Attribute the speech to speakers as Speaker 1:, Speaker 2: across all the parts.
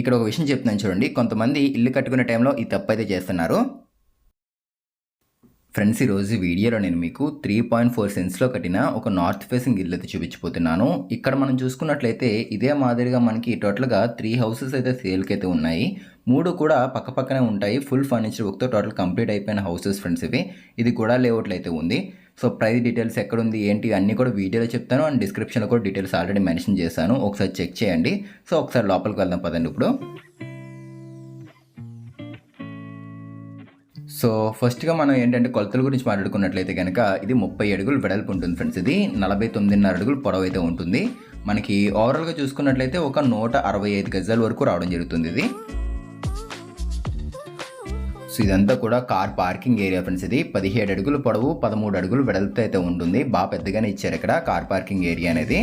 Speaker 1: ఇక్కడ ఒక విషయం చెప్తున్నాను చూడండి. కొంతమంది ఇల్లు కట్టుకునే టైంలో ఈ తప్పు అయితే చేస్తున్నారు. ఫ్రెండ్స్ ఈరోజు వీడియోలో నేను మీకు త్రీ పాయింట్ ఫోర్ సెన్స్లో కట్టిన ఒక నార్త్ ఫేసింగ్ ఇల్లు అయితే చూపించిపోతున్నాను ఇక్కడ మనం చూసుకున్నట్లయితే ఇదే మాదిరిగా మనకి టోటల్గా త్రీ హౌసెస్ అయితే సేల్కి అయితే ఉన్నాయి. మూడు కూడా పక్కపక్కనే ఉంటాయి. ఫుల్ ఫర్నిచర్ వర్క్తో టోటల్ కంప్లీట్ అయిపోయిన హౌసెస్ ఫ్రెండ్స్ ఇవి. ఇది కూడా లేఅవుట్లు అయితే ఉంది. సో ప్రైస్ డీటెయిల్స్ ఎక్కడ ఉంది ఏంటి అన్నీ కూడా వీడియోలో చెప్తాను. అండ్ డిస్క్రిప్షన్లో కూడా డీటెయిల్స్ ఆల్రెడీ మెన్షన్ చేశాను. ఒకసారి చెక్ చేయండి. సో ఒకసారి లోపలికి వెళ్దాం పదండి ఇప్పుడు. సో ఫస్ట్గా మనం ఏంటంటే కొలతల గురించి మాట్లాడుకున్నట్లయితే కనుక ఇది ముప్పై అడుగులు వెడల్పు ఉంటుంది ఫ్రెండ్స్. ఇది నలభై తొమ్మిదిన్నర అడుగులు పొడవు అయితే ఉంటుంది. మనకి ఓవరాల్గా చూసుకున్నట్లయితే ఒక నూట అరవై ఐదు గజాల వరకు రావడం జరుగుతుంది ఇది. సో ఇదంతా కూడా కార్ పార్కింగ్ ఏరియా ఫ్రెండ్స్ ఇది. పదిహేడు అడుగులు పొడవు పదమూడు అడుగులు వెడల్పు అయితే ఉంటుంది. బాగా పెద్దగానే ఇచ్చారు ఇక్కడ కార్ పార్కింగ్ ఏరియా అనేది.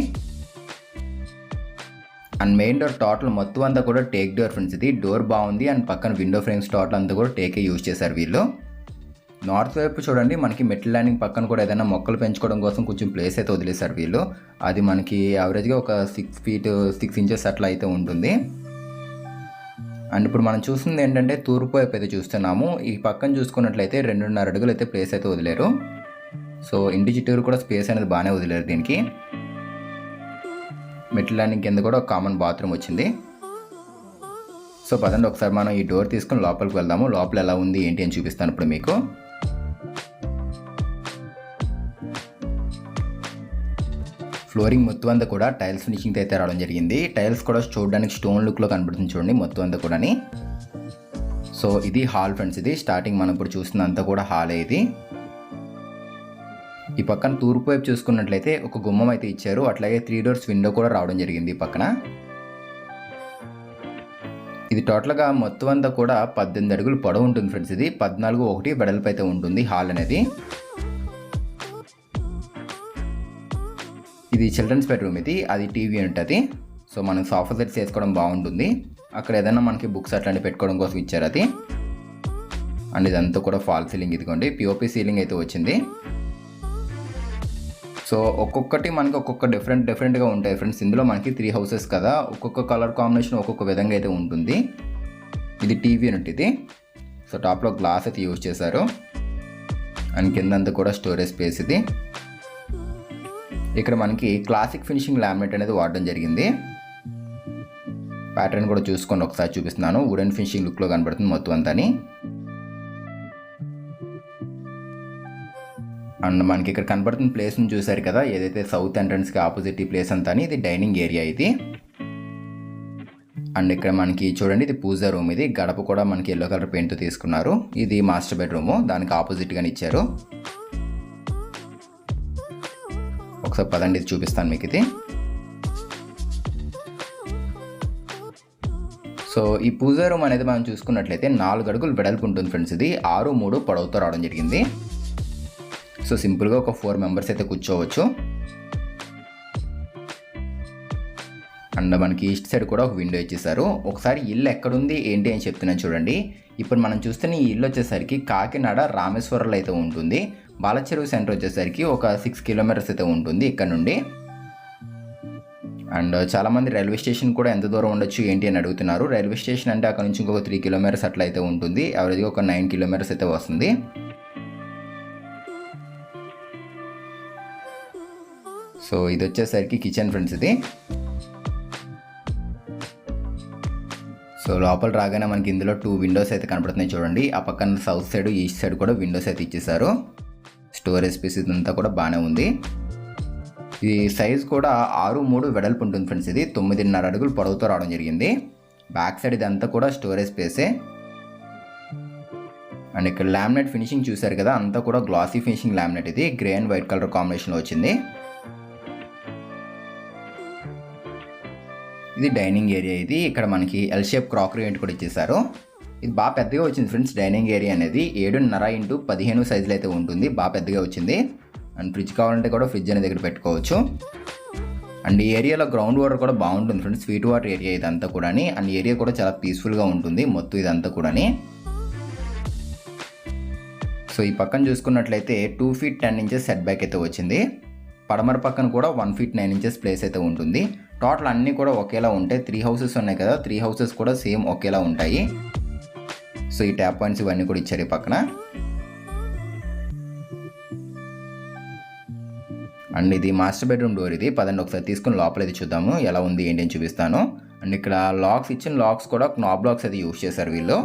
Speaker 1: అండ్ మెయిన్ డోర్ టోటల్ మొత్తం అంతా కూడా టేక్ డోర్ ఫ్రెండ్స్ ఇది. డోర్ బాగుంది. అండ్ పక్కన విండో ఫ్రేమ్స్ టోటల్ అంతా కూడా టేకే యూజ్ చేశారు వీళ్ళు. నార్త్ వైపు చూడండి మనకి మెట్ల ల్యాండింగ్ పక్కన కూడా ఏదైనా మొక్కలు పెంచుకోవడం కోసం కొంచెం ప్లేస్ అయితే వదిలేశారు వీళ్ళు. అది మనకి యావరేజ్గా ఒక సిక్స్ ఫీట్ సిక్స్ ఇంచెస్ అట్లా అయితే ఉంటుంది. అండ్ ఇప్పుడు మనం చూస్తుంది ఏంటంటే తూర్పు వైపు అయితే చూస్తున్నాము. ఈ పక్కన చూసుకున్నట్లయితే రెండున్నర అడుగులు అయితే ప్లేస్ అయితే వదిలేరు. సో ఇంటి చుట్టూరు కూడా స్పేస్ అనేది బాగానే వదిలేరు దీనికి. మెట్ల ల్యాండింగ్ కింద కూడా ఒక కామన్ బాత్రూమ్ వచ్చింది. సో పదండి ఒకసారి మనం ఈ డోర్ తీసుకుని లోపలికి వెళ్దాము. లోపల ఎలా ఉంది ఏంటి అని చూపిస్తాను ఇప్పుడు మీకు. ఫ్లోరింగ్ మొత్తం అంతా కూడా టైల్స్ ఫినిషింగ్ అయితే రావడం జరిగింది. టైల్స్ కూడా చూడడానికి స్టోన్ లుక్లో కనబడుతుంది చూడండి మొత్తం అంతా కూడాని. సో ఇది హాల్ ఫ్రెండ్స్ ఇది. స్టార్టింగ్ మనం ఇప్పుడు చూస్తున్నంతా కూడా హాలే ఇది. ఈ పక్కన తూర్పు వైపు చూసుకున్నట్లయితే ఒక గుమ్మం అయితే ఇచ్చారు. అట్లాగే త్రీ డోర్స్ విండో కూడా రావడం జరిగింది ఈ పక్కన. ఇది టోటల్గా మొత్తం అంతా కూడా పద్దెనిమిది అడుగులు పొడవు ఉంటుంది ఫ్రెండ్స్ ఇది. పద్నాలుగు ఒకటి వెడల్పు అయితే ఉంటుంది హాల్ అనేది. ఇది చిల్డ్రన్స్ బెడ్రూమ్ ఇది అది టీవీ ఉంటుంది. సో మనం సోఫా సెట్స్ వేసుకోవడం బాగుంటుంది. అక్కడ ఏదైనా మనకి బుక్స్ అట్లాంటివి పెట్టుకోవడం కోసం ఇచ్చారు అది. అండ్ ఇదంతా కూడా ఫాల్ సీలింగ్ ఇదిగోండి. పిఓపి సీలింగ్ అయితే వచ్చింది. సో ఒక్కొక్కటి మనకి ఒక్కొక్క డిఫరెంట్ డిఫరెంట్గా ఉంటాయి ఫ్రెండ్స్ ఇందులో మనకి త్రీ హౌసెస్ కదా. ఒక్కొక్క కలర్ కాంబినేషన్ ఒక్కొక్క విధంగా అయితే ఉంటుంది. ఇది టీవీ యూనిట్ ఇది సో టాప్లో గ్లాస్ అయితే యూజ్ చేశారు. అండ్ కిందంతా కూడా స్టోరేజ్ స్పేస్ ఇది. ఇక్కడ మనకి క్లాసిక్ ఫినిషింగ్ లామినేట్ అనేది వాడడం జరిగింది. ప్యాటర్న్ కూడా చూసుకొని ఒకసారి చూపిస్తున్నాను. వుడెన్ ఫినిషింగ్ లుక్లో కనబడుతుంది మొత్తం అంతాని. అండ్ మనకి ఇక్కడ కనబడుతున్న ప్లేస్ని చూసారు కదా ఏదైతే సౌత్ ఎంట్రన్స్కి ఆపోజిట్ ఈ ప్లేస్ అంతా ఇది డైనింగ్ ఏరియా ఇది. అండ్ ఇక్కడ మనకి చూడండి ఇది పూజ రూమ్ ఇది. గడప కూడా మనకి ఎల్లో కలర్ పెయింట్తో తీసుకున్నారు. ఇది మాస్టర్ బెడ్రూము దానికి ఆపోజిట్గానే ఇచ్చారు. ఒకసారి పదండి ఇది చూపిస్తాను మీకు ఇది సో ఈ పూజా రూమ్ అనేది మనం చూసుకున్నట్లయితే నాలుగు అడుగులు వెడల్పు ఉంటుంది ఫ్రెండ్స్ ఇది. ఆరు మూడు పొడవుతో రావడం జరిగింది. సో సింపుల్గా ఒక ఫోర్ మెంబర్స్ అయితే కూర్చోవచ్చు. అండ్ మనకి ఈస్ట్ సైడ్ కూడా ఒక విండో ఇచ్చేసారు ఒకసారి ఇల్లు ఎక్కడుంది ఏంటి అని చెప్తున్నాను చూడండి. ఇప్పుడు మనం చూస్తున్న ఈ ఇల్లు వచ్చేసరికి కాకినాడ రామేశ్వరంలో అయితే ఉంటుంది. బాలచెరువు సెంటర్ వచ్చేసరికి ఒక సిక్స్ కిలోమీటర్స్ అయితే ఉంటుంది ఇక్కడ నుండి. అండ్ చాలామంది రైల్వే స్టేషన్ కూడా ఎంత దూరం ఉండొచ్చు ఏంటి అని అడుగుతున్నారు. రైల్వే స్టేషన్ అంటే అక్కడ నుంచి ఇంకొక త్రీ కిలోమీటర్స్ అట్లా అయితే ఉంటుంది. యావరేజ్గా ఒక నైన్ కిలోమీటర్స్ అయితే వస్తుంది. సో ఇది వచ్చేసరికి కిచెన్ ఫ్రెండ్స్ ఇది. సో లోపల రాగానే మనకి ఇందులో టూ విండోస్ అయితే కనపడుతున్నాయి చూడండి. ఆ పక్కన సౌత్ సైడ్ ఈస్ట్ సైడ్ కూడా విండోస్ అయితే ఇచ్చేసారు స్టోరేజ్ స్పేస్ ఇదంతా కూడా బాగానే ఉంది. ఈ సైజ్ కూడా ఆరు మూడు వెడల్పు ఉంటుంది ఫ్రెండ్స్ ఇది తొమ్మిదిన్నర అడుగులు పొడవుతో రావడం జరిగింది. బ్యాక్ సైడ్ ఇదంతా కూడా స్టోరేజ్ స్పేసే అండ్ ఇక్కడ లామినేట్ ఫినిషింగ్ చూసారు కదా అంతా కూడా గ్లాసీ ఫినిషింగ్ లామినేట్ ఇది. గ్రే అండ్ వైట్ కలర్ కాంబినేషన్లో వచ్చింది. ఇది డైనింగ్ ఏరియా ఇది. ఇక్కడ మనకి ఎల్ షేప్ క్రాకరీ ఏంటి కూడా ఇచ్చేసారు ఇది బాగా పెద్దగా వచ్చింది ఫ్రెండ్స్ డైనింగ్ ఏరియా అనేది. ఏడున్నర ఇంటూ పదిహేను సైజులో అయితే ఉంటుంది. బాగా పెద్దగా వచ్చింది. అండ్ ఫ్రిడ్జ్ కావాలంటే కూడా ఫ్రిడ్జ్ అనే దగ్గర పెట్టుకోవచ్చు. అండ్ ఈ ఏరియాలో గ్రౌండ్ వాటర్ కూడా బాగుంటుంది ఫ్రెండ్స్. స్వీట్ వాటర్ ఏరియా ఇదంతా కూడా అండ్ ఏరియా కూడా చాలా పీస్ఫుల్గా ఉంటుంది మొత్తం ఇదంతా కూడా సో ఈ పక్కన చూసుకున్నట్లయితే two feet ten inches set back అయితే వచ్చింది. పడమర పక్కన కూడా one feet nine inches place అయితే ఉంటుంది. టోటల్ అన్నీ కూడా ఒకేలా ఉంటాయి త్రీ హౌసెస్ ఉన్నాయి కదా త్రీ హౌసెస్ కూడా సేమ్ ఒకేలా ఉంటాయి. సో ఈ ట్యాప్ పాయింట్స్ ఇవన్నీ కూడా ఇచ్చారు ఈ పక్కన. అండ్ ఇది మాస్టర్ బెడ్రూమ్ డోర్ ఇది. పదండి ఒకసారి తీసుకుని లోపల ఇది చూద్దాము. ఎలా ఉంది ఏంటి అని చూపిస్తాను. అండ్ ఇక్కడ లాక్స్ ఇచ్చిన లాక్స్ కూడా నాబ్ లాక్స్ అయితే యూస్ చేశారు వీళ్ళు.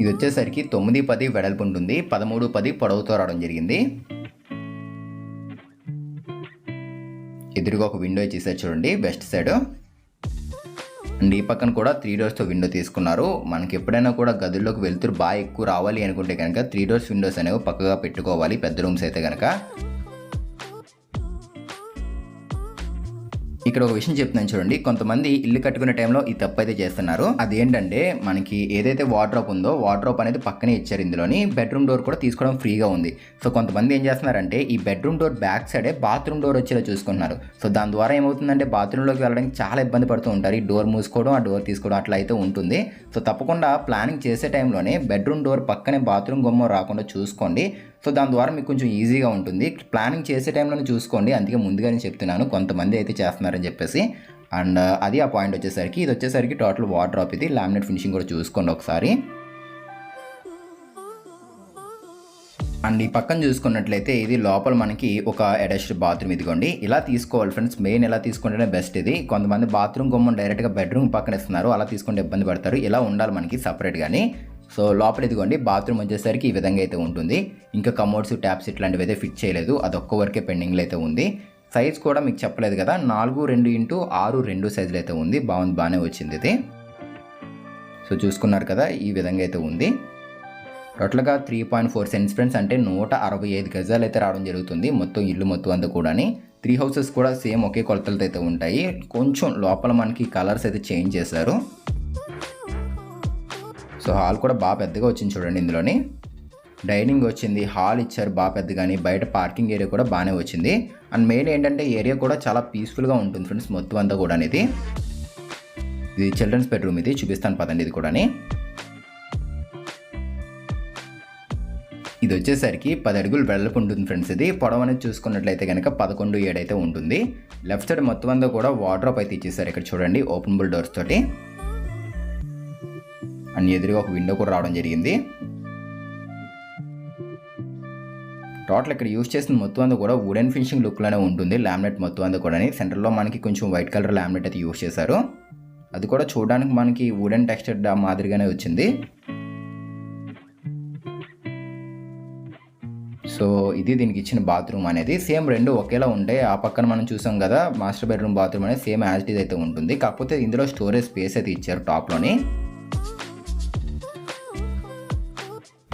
Speaker 1: ఇది వచ్చేసరికి తొమ్మిది పది వెడల్పు ఉంటుంది. పదమూడు పది పొడవుతో రావడం జరిగింది. ఎదురుగా ఒక విండో ఇచ్చేసారు చూడండి వెస్ట్ సైడ్. అండ్ ఈ పక్కన కూడా త్రీ డోర్స్తో విండో తీసుకున్నారు. మనకి ఎప్పుడైనా కూడా గదుల్లోకి వెళ్తురు బాగా ఎక్కువ రావాలి అనుకుంటే కనుక త్రీ డోర్స్ విండోస్ అనేవి పక్కగా పెట్టుకోవాలి పెద్ద రూమ్స్ అయితే కనుక ఇక్కడ ఒక విషయం చెప్తున్నాను చూడండి. కొంతమంది ఇల్లు కట్టుకునే టైంలో ఈ తప్పు అయితే చేస్తున్నారు. అదేంటంటే మనకి ఏదైతే వార్డ్రోప్ ఉందో వార్డ్రోప్ అనేది పక్కనే ఇచ్చారు ఇందులోని. బెడ్రూమ్ డోర్ కూడా తీసుకోవడం ఫ్రీగా ఉంది. సో కొంతమంది ఏం చేస్తున్నారంటే ఈ బెడ్రూమ్ డోర్ బ్యాక్ సైడే బాత్రూమ్ డోర్ వచ్చేలా చూసుకుంటున్నారు. సో దాని ద్వారా ఏమవుతుందంటే బాత్రూంలోకి వెళ్ళడానికి చాలా ఇబ్బంది పడుతూ ఉంటారు. ఈ డోర్ మూసుకోవడం ఆ డోర్ తీసుకోవడం అట్లా అయితే ఉంటుంది. సో తప్పకుండా ప్లానింగ్ చేసే టైంలోనే బెడ్రూమ్ డోర్ పక్కనే బాత్రూమ్ గుమ్మం రాకుండా చూసుకోండి. సో దాని ద్వారా మీకు కొంచెం ఈజీగా ఉంటుంది. ప్లానింగ్ చేసే టైంలోనే చూసుకోండి. అందుకే ముందుగానే చెప్తున్నాను. కొంతమంది అయితే చేస్తున్నారని చెప్పేసి. అండ్ అది ఆ పాయింట్ వచ్చేసరికి ఇది వచ్చేసరికి టోటల్ వాటర్ డ్రాప్ ఇది. లామినేట్ ఫినిషింగ్ కూడా చూసుకోండి ఒకసారి. అండ్ ఈ పక్కన చూసుకున్నట్లయితే ఇది లోపల మనకి ఒక అటాచ్డ్ బాత్రూమ్ ఇదిగోండి. ఇలా తీసుకోవాలి ఫ్రెండ్స్. మెయిన్ ఎలా తీసుకుంటేనే బెస్ట్ ఇది. కొంతమంది బాత్రూమ్ గుమ్మం డైరెక్ట్గా బెడ్రూమ్ పక్కన ఇస్తున్నారు. అలా తీసుకుంటే ఇబ్బంది పడతారు. ఇలా ఉండాలి మనకి సపరేట్ కానీ సో లోపల ఇదిగోండి బాత్రూమ్ వచ్చేసరికి ఈ విధంగా అయితే ఉంటుంది. ఇంకా కమోడ్స్ ట్యాప్స్ ఇట్లాంటివి అయితే ఫిట్ చేయలేదు. అదొక్క వరకే పెండింగ్లో అయితే ఉంది. సైజ్ కూడా మీకు చెప్పలేదు కదా నాలుగు రెండు ఇంటూ ఆరు రెండు సైజులు అయితే ఉంది. బాగుంది బాగానే వచ్చింది ఇది. సో చూసుకున్నారు కదా ఈ విధంగా అయితే ఉంది. టోటల్గా three point four cents friends అంటే నూట అరవై ఐదు గజాలు అయితే రావడం జరుగుతుంది. మొత్తం ఇల్లు మొత్తం అంతా కూడాని. త్రీ హౌసెస్ కూడా సేమ్ ఒకే కొలతలతో అయితే ఉంటాయి. కొంచెం లోపల మనకి కలర్స్ అయితే చేంజ్ చేశారు. సో హాల్ కూడా బాగా పెద్దగా వచ్చింది చూడండి ఇందులోని. డైనింగ్ వచ్చింది హాల్ ఇచ్చారు బాగా పెద్దగాని బయట పార్కింగ్ ఏరియా కూడా బాగానే వచ్చింది. అండ్ మెయిన్ ఏంటంటే ఏరియా కూడా చాలా పీస్ఫుల్గా ఉంటుంది ఫ్రెండ్స్ మొత్తం అంతా కూడా అనేది ఇది చిల్డ్రన్స్ బెడ్రూమ్ ఇది చూపిస్తాను పదండి ఇది కూడా ఇది వచ్చేసరికి పది అడుగులు వెడల్పు ఉంటుంది ఫ్రెండ్స్ ఇది. పొడవు అనేది చూసుకున్నట్లయితే కనుక పదకొండు ఏడైతే ఉంటుంది. లెఫ్ట్ సైడ్ మొత్తం అంతా కూడా వాడ్రాప్ అయితే ఇచ్చేసారు ఇక్కడ చూడండి ఓపెన్బుల్ డోర్స్ తోటి. అండ్ ఎదురుగా ఒక విండో కూడా రావడం జరిగింది. టోటల్ ఇక్కడ యూస్ చేసిన మొత్తం అంతా కూడా వుడెన్ ఫినిషింగ్ లుక్లోనే ఉంటుంది. లామినేట్ మొత్తం అంతా కూడా సెంటర్లో మనకి కొంచెం వైట్ కలర్ లామినేట్ అయితే యూస్ చేశారు. అది కూడా చూడడానికి మనకి వుడెన్ టెక్స్చర్ మాదిరిగానే వచ్చింది. సో ఇది దీనికి ఇచ్చిన బాత్రూమ్ అనేది. సేమ్ రెండు ఒకేలా ఉంటాయి ఆ పక్కన మనం చూసాం కదా మాస్టర్ బెడ్రూమ్ బాత్రూమ్ అనేది సేమ్ యాజ్ ఇట్ అయితే ఉంటుంది. కాకపోతే ఇందులో స్టోరేజ్ స్పేస్ అయితే ఇచ్చారు టాప్లోని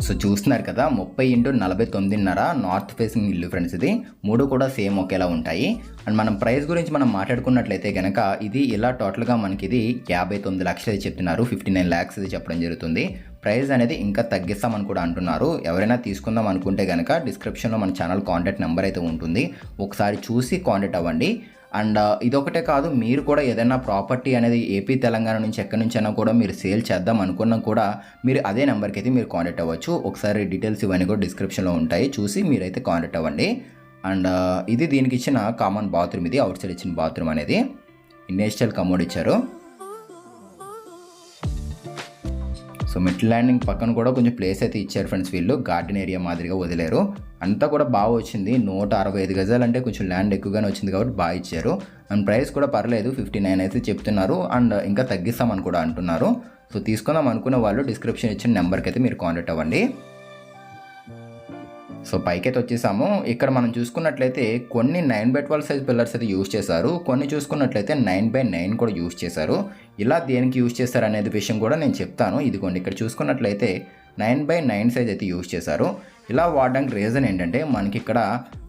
Speaker 1: సో చూస్తున్నారు కదా ముప్పై ఇంటూ నలభై తొమ్మిదిన్నర నార్త్ ఫేసింగ్ ఇల్లు ఫ్రెండ్స్ ఇది. మూడు కూడా సేమ్ ఒకేలా ఉంటాయి. అండ్ మనం ప్రైస్ గురించి మనం మాట్లాడుకున్నట్లయితే కనుక ఇది ఇలా టోటల్గా మనకి ఇది యాభై తొమ్మిది లక్షలు చెప్తున్నారు. ఫిఫ్టీ నైన్ ల్యాక్స్ ఇది చెప్పడం జరుగుతుంది. ప్రైస్ అనేది ఇంకా తగ్గిస్తామని కూడా అంటున్నారు. ఎవరైనా తీసుకుందాం అనుకుంటే కనుక డిస్క్రిప్షన్లో మన ఛానల్ కాంటాక్ట్ నెంబర్ అయితే ఉంటుంది. ఒకసారి చూసి కాంటాక్ట్ అవ్వండి. అండ్ ఇదొకటే కాదు మీరు కూడా ఏదైనా ప్రాపర్టీ అనేది ఏపీ తెలంగాణ నుంచి ఎక్కడి నుంచైనా కూడా మీరు సేల్ చేద్దాం అనుకున్నా కూడా మీరు అదే నెంబర్కి అయితే మీరు కాంటాక్ట్ అవ్వచ్చు. ఒకసారి డీటెయిల్స్ ఇవన్నీ కూడా డిస్క్రిప్షన్లో ఉంటాయి. చూసి మీరైతే కాంటాక్ట్ అవ్వండి. అండ్ ఇది దీనికి ఇచ్చిన కామన్ బాత్రూమ్ ఇది. అవుట్ సైడ్ ఇచ్చిన బాత్రూమ్ అనేది. ఇండస్ట్రియల్ కమోడ్ ఇచ్చారు. సో మిడ్ ల్యాండింగ్ పక్కన కూడా కొంచెం ప్లేస్ అయితే ఇచ్చారు ఫ్రెండ్స్ వీళ్ళు గార్డెన్ ఏరియా మాదిరిగా వదిలేరు. అంతా కూడా బాగా వచ్చింది. నూట అరవై ఐదు గజాలు అంటే కొంచెం ల్యాండ్ ఎక్కువగానే వచ్చింది కాబట్టి బాగా ఇచ్చారు. అండ్ ప్రైస్ కూడా పర్లేదు. ఫిఫ్టీ నైన్ అయితే చెప్తున్నారు. అండ్ ఇంకా తగ్గిస్తామని కూడా అంటున్నారు. సో తీసుకుందాం అనుకునే వాళ్ళు డిస్క్రిప్షన్ ఇచ్చిన నెంబర్కి అయితే మీరు కాంటాక్ట్ అవ్వండి. సో పైకైతే వచ్చేసాము ఇక్కడ మనం చూసుకున్నట్లయితే కొన్ని nine by twelve size pillars అయితే యూజ్ చేశారు. కొన్ని చూసుకున్నట్లయితే నైన్ బై నైన్ కూడా యూజ్ చేశారు. ఇలా దేనికి యూజ్ చేశారు అనేది విషయం కూడా నేను చెప్తాను. ఇదిగోండి ఇక్కడ చూసుకున్నట్లయితే నైన్ బై నైన్ సైజ్ అయితే యూజ్ చేశారు. ఇలా వాడడానికి రీజన్ ఏంటంటే మనకి ఇక్కడ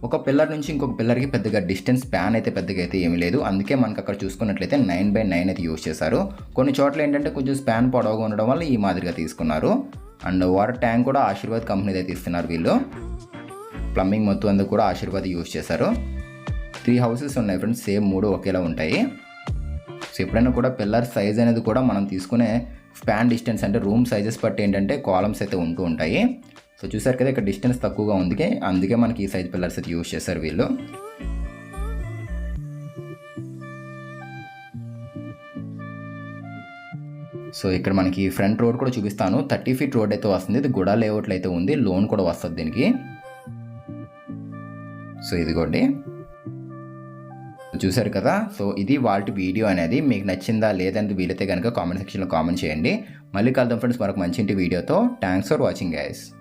Speaker 1: ఒక పిల్లర్ నుంచి ఇంకొక పిల్లర్కి పెద్దగా డిస్టెన్స్ స్పాన్ అయితే పెద్దగా అయితే ఏమీ లేదు. అందుకే మనకి అక్కడ చూసుకున్నట్లయితే నైన్ బై నైన్ అయితే యూజ్ చేశారు. కొన్ని చోట్ల ఏంటంటే కొంచెం స్పాన్ పొడవుగా ఉండడం వల్ల ఈ మాదిరిగా తీసుకున్నారు. అండ్ వాటర్ ట్యాంక్ కూడా ఆశీర్వాద్ కంపెనీ అయితే ఇస్తున్నారు వీళ్ళు. ప్లంబింగ్ మొత్తం అంతా కూడా ఆశీర్వాద్ యూజ్ చేశారు. త్రీ హౌసెస్ ఉన్నాయి ఫ్రెండ్స్ సేమ్ మూడు ఒకేలా ఉంటాయి. సో ఎప్పుడైనా కూడా పిల్లర్ సైజ్ అనేది కూడా మనం తీసుకునే స్పాన్ డిస్టెన్స్ అంటే రూమ్ సైజెస్ బట్టి ఏంటంటే కాలమ్స్ అయితే ఉంటూ ఉంటాయి. సో చూసారు కదా ఇక్కడ డిస్టెన్స్ తక్కువగా ఉంది అందుకే మనకి ఈ సైజ్ పిల్లర్స్ అయితే యూజ్ చేశారు వీళ్ళు. సో ఇక్కడ మనకి ఫ్రంట్ రోడ్ కూడా చూపిస్తాను. థర్టీ ఫీట్ రోడ్ అయితే వస్తుంది. ఇది గుడా లేఅవుట్లో అయితే ఉంది. లోన్ కూడా వస్తుంది దీనికి. సో ఇదిగోండి. చూశారు కదా? సో ఇది వాళ్ళ వీడియో అనేది. మీకు నచ్చిందా లేదంటే వీలైతే కనుక కామెంట్ సెక్షన్లో కామెంట్ చేయండి. మళ్ళీ కలుద్దాం ఫ్రెండ్స్ మరొక మంచి ఇంటి వీడియోతో. Thanks for watching guys.